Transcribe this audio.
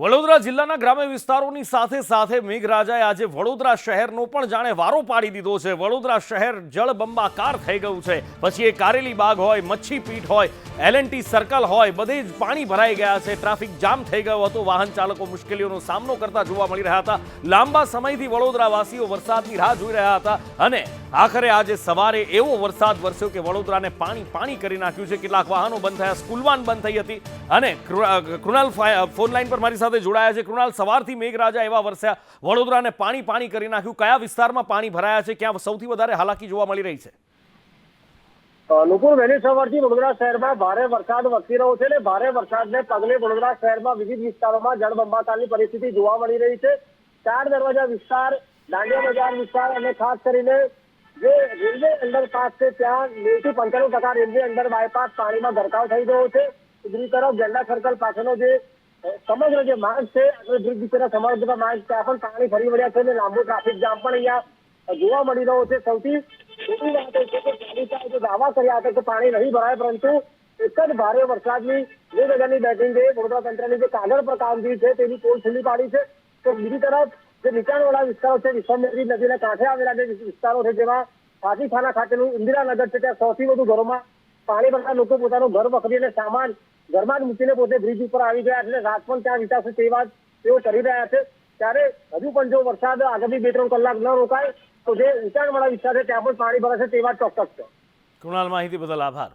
વડોદરા જિલ્લાના ગ્રામ્ય વિસ્તારોની સાથે સાથે મેઘરાજાએ આજે વડોદરા શહેરનો પણ જાણે વારો પાડી દીધો છે. વડોદરા શહેર જળબંબાકાર થઈ ગયું છે. પછી એ કારેલી બાગ હોય, મચ્છી પીઠ હોય એલએનટી સર્કલ હોય, બધે જ પાણી ભરાઈ ગયા છે. ટ્રાફિક જામ થઈ ગયો હતો. વાહન ચાલકો મુશ્કેલીઓનો સામનો કરતા જોવા મળી રહ્યા હતા. લાંબા સમયથી વડોદરાવાસીઓ વરસાદની રાહ જોઈ રહ્યા હતા અને આખરે આજે સવારે એવો વરસાદ વરસ્યો કે વડોદરાને પાણી પાણી કરી નાખ્યું છે. કેટલાક વાહનો બંધ થયા સ્કૂલવાન બંધ થઈ હતી અને કૃણાલ ફોન પર મારી સાથે જોડાયા છે. કૃણાલ, સવારથી મેઘરાજા એવા વરસ્યા. વડોદરાને પાણી પાણી કરી નાખ્યું. કયા વિસ્તારમાં પાણી ભરાયા છે? ક્યાં સૌથી વધારે હાલાકી જોવા મળી રહી છે? નુપુર વહેલી સવારથી વડોદરા શહેરમાં ભારે વરસાદ વરસી રહ્યો છે અને ભારે વરસાદને પગલે વડોદરા શહેરમાં વિવિધ વિસ્તારોમાં જળબંબાકારની પરિસ્થિતિ જોવા મળી રહી છે. ચાર દરવાજા વિસ્તાર, દાંડિયા બજાર વિસ્તાર અને ખાસ કરીને જે રેલવે અંડરપાસ છે, ત્યાં નેવથી પંચાણું ટકા રેલવે અંડર બાયપાસ પાણીમાં ગરકાવ થઈ ગયો છે. બીજી તરફ ઝંડા સર્કલ પાસેનો જે સમગ્ર જે માર્ગ છે, અને બ્રિજ નીચેના સમગ્ર માર્ગ ત્યાં પણ પાણી ફરી વળ્યા છે અને લાંબો ટ્રાફિક જામ પણ અહીંયા જોવા મળી રહ્યો છે. સૌથી મોટી વાત એ છે કે પાલિકાએ જે દાવા કર્યા હતા કે પાણી નહીં ભરાય, પરંતુ એક જ ભારે વરસાદની બે જગ્યાની બેટિંગે વડોદરા તંત્રની જે કાગળ પર કામગીરી છે, તેની પોલ ખુલ્લી પાડી છે. તો બીજી તરફ જે નીચાણવાળા વિસ્તારો છે વિશ્વમેરી નદીના કાંઠે આવેલા જે વિસ્તારો છે, જેમાં પાટીખાના ખાતેનું ઇન્દિરાનગર છે, ત્યાં સૌથી વધુ ઘરોમાં પાણી ભરતા લોકો પોતાનું ઘર, વખરી અને સામાન ઘરમાં જ મૂકીને પોતે બ્રિજ ઉપર આવી ગયા એટલે રાત પણ ત્યાં વિતાશે તે વાત તેઓ કરી રહ્યા છે. ત્યારે હજુ પણ જો વરસાદ આગામી બે ત્રણ કલાક ન રોકાય, તો જે ઊંચાણવાળા વિસ્તાર છે, ત્યાં પણ પાણી ભરાશે તે વાત ચોક્કસ છે. કૃણાલ, માહિતી બદલ આભાર.